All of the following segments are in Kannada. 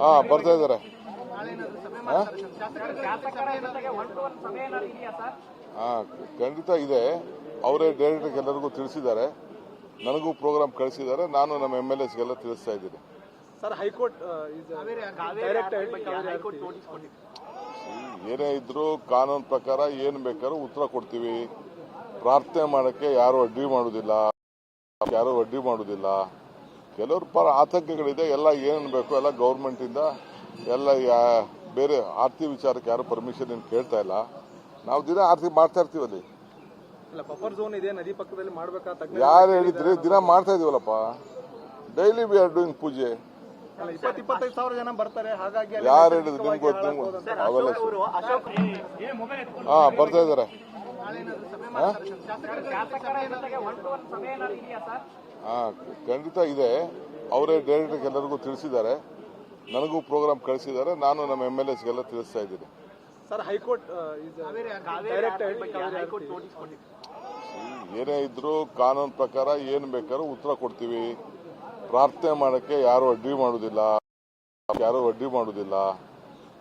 ಹಾ ಬರ್ತಾ ಸರ್ ಹಾ? ಖಂಡಿತ ಇದೆ. ಅವರೇ ಡೈರೆಕ್ಟ್ ಎಲ್ಲರಿಗೂ ತಿಳಿಸಿದ್ದಾರೆ. ನನಗೂ ಪ್ರೋಗ್ರಾಮ್ ಕಳಿಸಿದ್ದಾರೆ. ನಾನು ನಮ್ಮ ಎಂ ಎಲ್ ಎಸ್ಗೆಲ್ಲ ತಿಳಿಸ್ತಾ ಇದ್ದೀನಿ. Sir high court directed high court notice ಕೊಟ್ಟಿದೆ ಏನೇ ಇದ್ರು ಕಾನೂನು ಪ್ರಕಾರ ಏನ್ ಬೇಕಾದ್ರೂ ಉತ್ತರ ಕೊಡ್ತೀವಿ. ಪ್ರಾರ್ಥನೆ ಮಾಡಕ್ಕೆ ಯಾರು ಅಡ್ಡಿ ಮಾಡುದಿಲ್ಲ. ಯಾರು ಅಡ್ಡಿ ಮಾಡುದಿಲ್ಲ. ಕೆಲವ್ರ ಪರ ಆತಂಕಗಳಿದೆ ಎಲ್ಲ ಏನ್ ಬೇಕು ಎಲ್ಲ ಗೌರ್ಮೆಂಟ್ ಇಂದ ಎಲ್ಲ ಯಾ- ಬೇರೆ ಆರ್ತಿ ವಿಚಾರಕ್ಕೆ ಯಾರು ಪರ್ಮಿಷನ್ ಏನು ಕೇಳ್ತಾ ಇಲ್ಲ. ನಾವು ದಿನ ಆರ್ತಿ ಮಾಡ್ತಾ ಇರ್ತೀವಿ ಅಲ್ಲಿ ಯಾರು ಹೇಳಿದ್ರಿ ದಿನ ಮಾಡ್ತಾ ಇದೀವಲ್ಲಪ್ಪ. Daily we are doing puja. ಯಾರು ಹೇಳಿದ್ರು ನಿಮ್ಗೆ ಗೊತ್ತು. ಅವೆಲ್ಲ ಹಾ ಬರ್ತಾ ಇದಾರೆ ಖಂಡಿತ ಇದೆ. ಅವರೇ ಡೈರೆಕ್ಟ್ ಎಲ್ಲರಿಗೂ ತಿಳಿಸಿದ್ದಾರೆ. ನನಗೂ ಪ್ರೋಗ್ರಾಮ್ ಕಳಿಸಿದ್ದಾರೆ. ನಾನು ನಮ್ಮ ಎಂ ಎಲ್ ಎಸ್ಗೆಲ್ಲ ತಿಳಿಸ್ತಾ ಇದ್ದೀನಿ. Sir high court directed high court notice ಕೊಟ್ಟಿದೆ ಏನೇ ಇದ್ರೂ ಕಾನೂನು ಪ್ರಕಾರ ಏನು ಬೇಕಾದ್ರೂ ಉತ್ತರ ಕೊಡ್ತೀವಿ. ಪ್ರಾರ್ಥನೆ ಮಾಡಕ್ಕೆ ಯಾರು ಅಡ್ಡಿ ಮಾಡೋದಿಲ್ಲ. ಯಾರು ಅಡ್ಡಿ ಮಾಡೋದಿಲ್ಲ.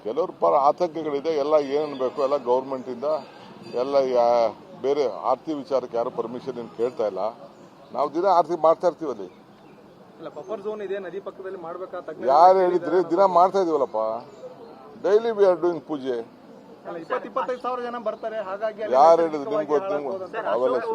ಕೆಲವ್ರ ಪರ ಆತಂಕಗಳಿದೆ. ಎಲ್ಲ ಏನೇನು ಬೇಕು ಎಲ್ಲ ಗೌರ್ಮೆಂಟಿಂದ ಎಲ್ಲ ಯಾ- ಬೇರೆ ಆರ್ತಿ ವಿಚಾರಕ್ಕೆ ಯಾರು ಪರ್ಮಿಷನ್ ಏನು ಕೇಳ್ತಾ ಇಲ್ಲ. ನಾವು ದಿನ ಆರ್ತಿ ಮಾಡ್ತಾ ಇರ್ತೀವಿ ಅಲ್ಲಿ. ಇಲ್ಲ ಬಫರ್ ಝೋನ್ ಇದೆ ನದಿ ಪಕ್ಕದಲ್ಲಿ ಮಾಡ್ಬೇಕಾ? ತಜ್ಞ ಯಾರು ಹೇಳಿದ್ರೆ ದಿನ ಮಾಡ್ತಾ ಇದೀವಲ್ಲಪ್ಪ. Daily we are doing puja. ಇಪ್ಪತ್ತೈದು ಸಾವಿರ ಜನ ಬರ್ತಾರೆ ಹಾಗಾಗಿ ಅಲ್ಲಿ ಯಾರು ಹೇಳಿದ್ರು ನಿಮ್ಗೆ ಗೊತ್ತು. ಅವೆಲ್ಲ